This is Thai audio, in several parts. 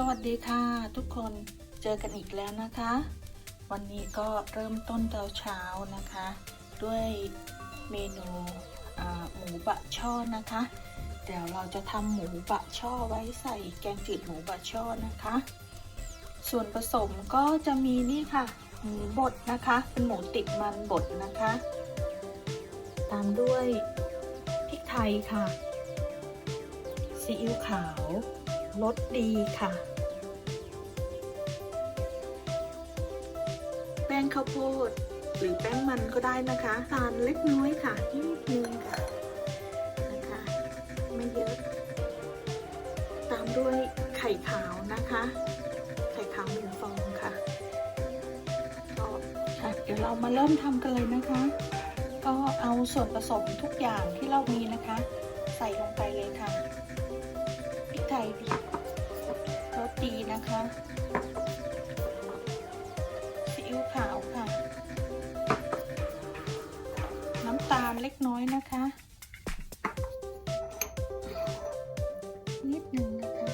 สวัสดีค่ะทุกคนเจอกันอีกแล้วนะคะ วันนี้ก็เริ่มต้นเช้าเช้านะคะ ด้วยเมนูหมูบะช่อนะคะ เดี๋ยวเราจะทำหมูบะช่อไว้ใส่แกงจืดหมูบะช่อนะคะ ส่วนผสมก็จะมีนี่ค่ะหมูบดนะคะ เป็นหมูติดมันบดนะคะ ตามด้วยพริกไทยค่ะซีอิ๊วขาว รสดีค่ะ แป้งข้าวโพด หรือแป้งมันก็ได้นะคะทานเล็กน้อยค่ะนิดนึงค่ะนะคะไม่เยอะ ตามด้วยไข่ขาวนะคะ ไข่ขาวหนึ่งฟองค่ะก็ค่ะเดี๋ยวเรามาเริ่มทำกันเลยนะคะ ก็เอาส่วนผสมทุกอย่างที่เรามีนะคะ ใส่ลงไปเลยค่ะพริกไทยรส ดีนะคะซีอิ๊วขาวค่ะ น้ำตาลเล็กน้อยนะคะ นิดหนึ่งนะคะ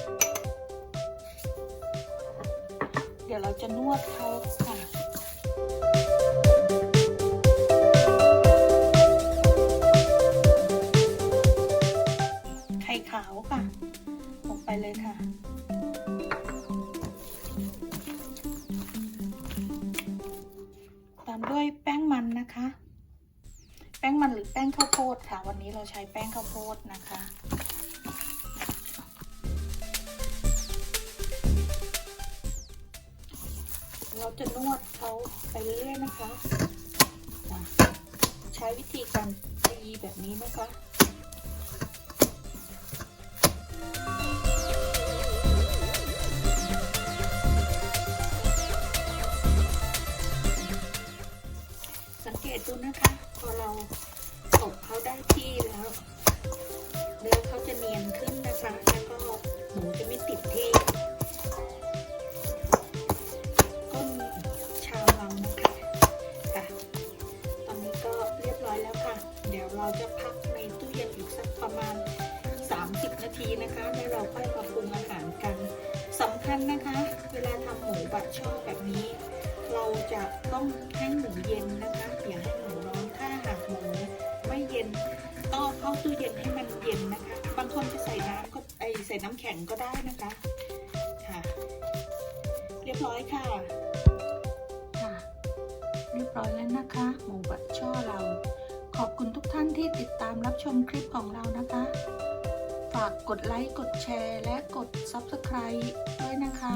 เดี๋ยวเราจะนวดเขาค่ะไข่ขาวค่ะ ลงไปเลยค่ะ ตามด้วยแป้งมันนะคะ แป้งมันหรือแป้งข้าวโพดค่ะ วันนี้เราใช้แป้งข้าวโพดนะคะเราจะนวดเขาไปเรื่อยๆนะคะจ้ะใช้วิธีการตีแบบนี้นะคะ งเกตดูนะคะ พอเราตบเขาได้ที่แล้วเนื้อเขาจะเนียนขึ้นนะคะแล้วก็หมูจะไม่ติดที่ก้นชามเรานะคะค่ะ ตอนนี้ก็เรียบร้อยแล้วค่ะ เดี๋ยวเราจะพักในตู้เย็นอีกสักประมาณ 30 นาทีนะคะ แล้วเราค่อยมาปรุงอาหารกันสำคัญนะคะ เวลาทำหมูบะช่อแบบนี้ เราจะต้องให้หมูเย็นนะคะอย่าให้หมูร้อนถ้าหากหมูไม่เย็นก็เข้าตู้เย็นให้มันเย็นนะคะ บางคนจะใส่น้ำก็ไอใส่น้ำแข็งก็ได้นะคะค่ะ เรียบร้อยค่ะค่ะ เรียบร้อยแล้วนะคะ หมูบัดช่อเรา ขอบคุณทุกท่านที่ติดตามรับชมคลิปของเรานะคะฝากกดไลค์ กดแชร์ และกด Subscribe ด้วยนะคะ